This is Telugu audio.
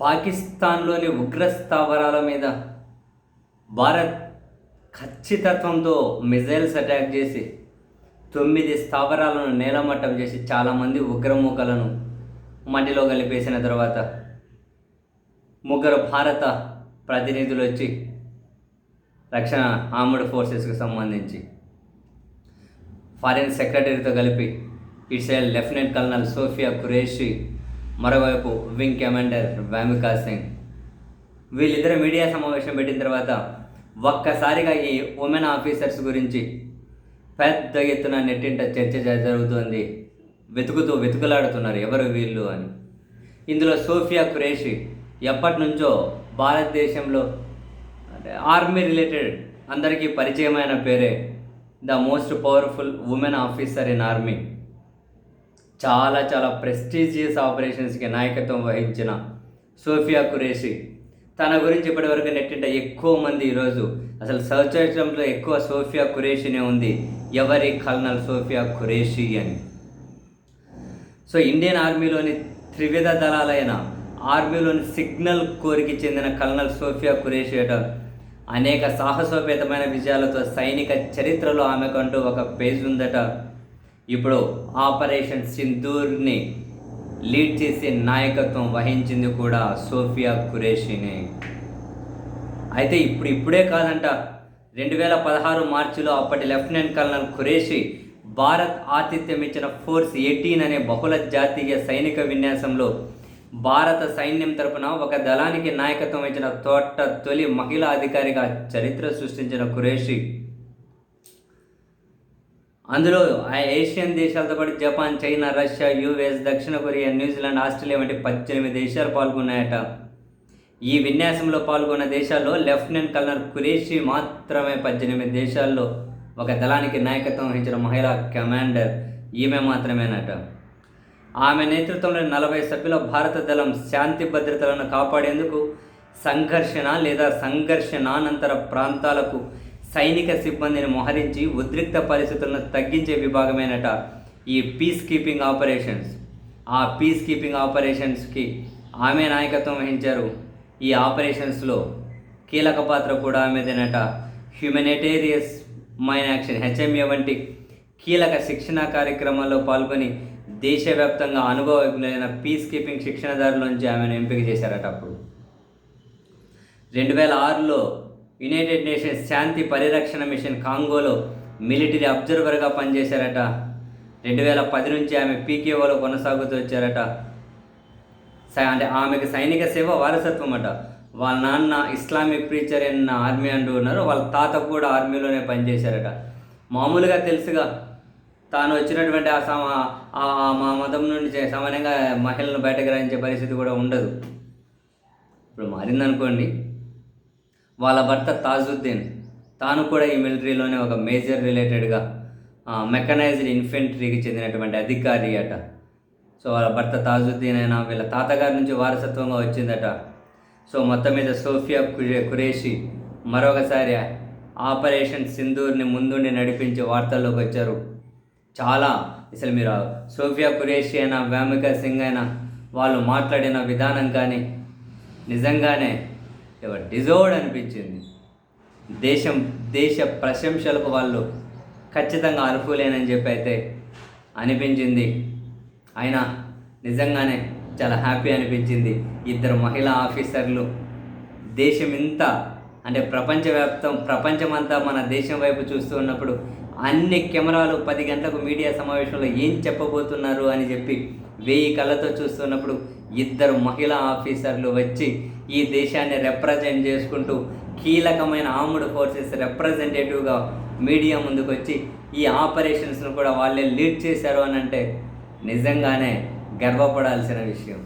పాకిస్తాన్లోని ఉగ్ర స్థావరాల మీద భారత్ ఖచ్చితత్వంతో మిజైల్స్ అటాక్ చేసి తొమ్మిది స్థావరాలను నేలమట్టం చేసి చాలామంది ఉగ్రమూకలను మట్టిలో కలిపేసిన తర్వాత ముగ్గురు భారత ప్రతినిధులు వచ్చి రక్షణ ఆర్మ్డ్ ఫోర్సెస్కి సంబంధించి ఫారిన్ సెక్రటరీతో కలిపి ఇట్సైల్ లెఫ్టినెంట్ కల్నల్ సోఫియా ఖురేషి మరోవైపు వింగ్ కమాండర్ వ్యామికా సింగ్. వీళ్ళిద్దరు మీడియా సమావేశం పెట్టిన తర్వాత ఒక్కసారిగా ఈ ఉమెన్ ఆఫీసర్స్ గురించి పెద్ద ఎత్తున నెట్టింట చర్చ జరుగుతోంది. వెతుకుతూ వెతుకులాడుతున్నారు ఎవరు వీళ్ళు అని. ఇందులో సోఫియా ఖురేషి ఎప్పటి నుంచో భారతదేశంలో అంటే ఆర్మీ రిలేటెడ్ అందరికీ పరిచయమైన పేరే the most powerful women officer in army. చాలా చాలా ప్రెస్టీజియస్ ఆపరేషన్స్కి నాయకత్వం వహించిన సోఫియా కురేషి తన గురించి ఇప్పటివరకు నెట్టింట ఎక్కువ మంది ఈరోజు. అసలు సర్చ్ చేయడంలో ఎక్కువ సోఫియా ఖురేషినే ఉంది. ఎవరి కల్నల్ సోఫియా ఖురేషి అని. సో ఇండియన్ ఆర్మీలోని త్రివిధ దళాలైన ఆర్మీలోని సిగ్నల్ కోరికి చెందిన కల్నల్ సోఫియా ఖురేషి అట అనేక సాహసోపేతమైన విజయాలతో సైనిక చరిత్రలో ఆమెకంటూ ఒక పేజ్ ఉందట. ఇప్పుడు ఆపరేషన్ సింధూర్ని లీడ్ చేసే నాయకత్వం వహించింది కూడా సోఫియా ఖురేషినే. అయితే ఇప్పుడు ఇప్పుడే కాదంట రెండు వేల పదహారు మార్చిలో అప్పటి లెఫ్టినెంట్ కల్నల్ ఖురేషి భారత్ ఆతిథ్యం ఇచ్చిన ఫోర్స్ ఎయిటీన్ అనే బహుళ జాతీయ సైనిక విన్యాసంలో భారత సైన్యం తరపున ఒక దళానికి నాయకత్వం ఇచ్చిన తోట తొలి మహిళా అధికారిగా చరిత్ర సృష్టించిన ఖురేషి. అందులో ఆ ఏషియన్ దేశాలతో పాటు జపాన్ చైనా రష్యా యుఎస్ దక్షిణ కొరియా న్యూజిలాండ్ ఆస్ట్రేలియా వంటి పద్దెనిమిది దేశాలు పాల్గొన్నాయట. ఈ విన్యాసంలో పాల్గొన్న దేశాల్లో లెఫ్టినెంట్ కల్నర్ ఖురేషి మాత్రమే పద్దెనిమిది దేశాల్లో ఒక దళానికి నాయకత్వం వహించిన మహిళా కమాండర్. ఈమె మాత్రమేనట. ఆమె నేతృత్వంలో నలభై సభ్యుల భారత దళం శాంతి భద్రతలను కాపాడేందుకు సంఘర్షణ లేదా సంఘర్షణానంతర ప్రాంతాలకు సైనిక సిబ్బందిని మోహరించి ఉద్రిక్త పరిస్థితులను తగ్గించే విభాగమేనట ఈ పీస్ కీపింగ్ ఆపరేషన్స్ ఆ పీస్ కీపింగ్ ఆపరేషన్స్కి ఆమె నాయకత్వం వహించారు. ఈ ఆపరేషన్స్లో కీలక పాత్ర కూడా ఆమెదేనట. హ్యూమనిటేరియస్ మైన్ యాక్షన్ హెచ్ఎంఏ వంటి కీలక శిక్షణ కార్యక్రమాల్లో పాల్గొని దేశవ్యాప్తంగా అనుభవజ్ఞులైన పీస్ కీపింగ్ శిక్షణదారుల నుంచి ఆమెను ఎంపిక చేశారట అప్పుడు. రెండు వేల ఆరులో యునైటెడ్ నేషన్స్ శాంతి పరిరక్షణ మిషన్ కాంగోలో మిలిటరీ అబ్జర్వర్గా పనిచేశారట. రెండు వేల పది నుంచి ఆమె పీకేఓలో కొనసాగుతూ వచ్చారట. సై- అంటే ఆమెకు సైనిక సేవ వారసత్వం అట వాళ్ళ నాన్న ఇస్లామిక్ ప్రీచర్ అన్న ఆర్మీ అంటూ ఉన్నారు. వాళ్ళ తాత కూడా ఆర్మీలోనే పనిచేశారట. మామూలుగా తెలుసుగా తాను వచ్చినటువంటి ఆ సమ మా మతం నుండి సామాన్యంగా మహిళలను బయటకు రాయించే పరిస్థితి కూడా ఉండదు. ఇప్పుడు మారిందనుకోండి. వాళ్ళ భర్త తాజుద్దీన్. తాను కూడా ఈ మిలిటరీలోనే ఒక మేజర్ రిలేటెడ్గా మెకనైజ్డ్ ఇన్ఫెంట్రీకి చెందినటువంటి అధికారి అట. సో వాళ్ళ భర్త తాజుద్దీన్ అయినా వీళ్ళ తాతగారి నుంచి వారసత్వంగా వచ్చిందట. సో మొత్తం మీద సోఫియా కురే కురేషి మరొకసారి ఆపరేషన్ సింధూర్ని ముందుండి నడిపించి వార్తల్లోకి వచ్చారు. చాలా అసలు మీరు సోఫియా కురేషి అయినా వ్యామిక సింగ్ అయినా వాళ్ళు మాట్లాడిన విధానం కానీ నిజంగానే డిజర్వ్డ్ అనిపించింది. దేశం దేశ ప్రశంసలకు వాళ్ళు ఖచ్చితంగా అర్హులేనని చెప్పి అయితే అనిపించింది. అయినా నిజంగానే చాలా హ్యాపీ అనిపించింది. ఇద్దరు మహిళా ఆఫీసర్లు దేశం ఇంత అంటే ప్రపంచవ్యాప్తం ప్రపంచమంతా మన దేశం వైపు చూస్తూ ఉన్నప్పుడు అన్ని కెమెరాలు పది గంటలకు మీడియా సమావేశంలో ఏం చెప్పబోతున్నారు అని చెప్పి వెయ్యి కళ్ళతో చూస్తున్నప్పుడు ఇద్దరు మహిళా ఆఫీసర్లు వచ్చి ఈ దేశాన్ని రిప్రజెంట్ చేసుకుంటూ కీలకమైన ఆర్మ్డ్ ఫోర్సెస్ రిప్రజెంటేటివ్గా మీడియా ముందుకు వచ్చి ఈ ఆపరేషన్స్ను కూడా వాళ్ళే లీడ్ చేశారు అని అంటే నిజంగానే గర్వపడాల్సిన విషయం.